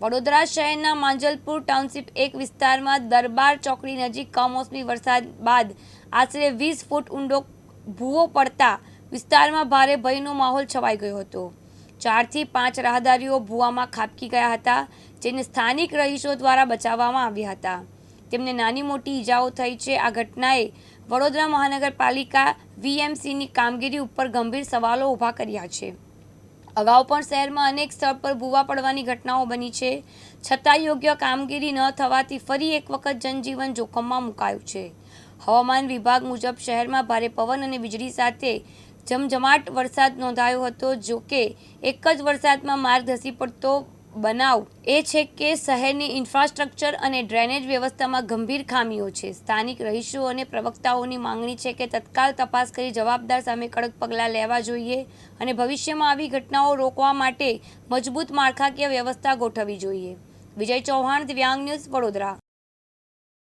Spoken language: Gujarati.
વડોદરા શહેરના માંજલપુર ટાઉનશીપ એક વિસ્તારમાં દરબાર ચોકડી નજીક કમોસમી વરસાદ બાદ આશરે વીસ ફૂટ ઊંડો ભૂવો પડતા વિસ્તારમાં ભારે ભયનો માહોલ છવાઈ ગયો હતો. ચારથી પાંચ રાહદારીઓ ભૂવામાં ખાબકી ગયા હતા, જેને સ્થાનિક રહીશો દ્વારા બચાવવામાં આવ્યા હતા. તેમને નાની મોટી ઈજાઓ થઈ છે. આ ઘટનાએ વડોદરા મહાનગરપાલિકા વીએમસીની કામગીરી ઉપર ગંભીર સવાલો ઊભા કર્યા છે. અગાઉ પણ શહેરમાં અનેક સ્થળ પર ભૂવા પડવાની ઘટનાઓ બની છે. છતાં યોગ્ય કામગીરી ન થવાથી ફરી એક વખત જનજીવન જોખમમાં મુકાયું છે. હવામાન વિભાગ મુજબ શહેરમાં ભારે પવન અને વીજળી સાથે જમજમાટ વરસાદ નોંધાયો હતો, જો કે એક જ વરસાદમાં માર્ગ ધસી પડતો બનાવ એ છે કે શહેરની ઇન્ફ્રાસ્ટ્રક્ચર અને ડ્રેનેજ વ્યવસ્થામાં ગંભીર ખામીઓ છે. સ્થાનિક રહીશો અને પ્રવક્તાઓની માંગણી છે કે તત્કાલ તપાસ કરી જવાબદાર સામે કડક પગલાં લેવા જોઈએ અને ભવિષ્યમાં આવી ઘટનાઓ રોકવા માટે મજબૂત માળખાકીય વ્યવસ્થા ગોઠવવી જોઈએ. વિજય ચૌહાણ દિવ્યાંગ ન્યૂઝ વડોદરા.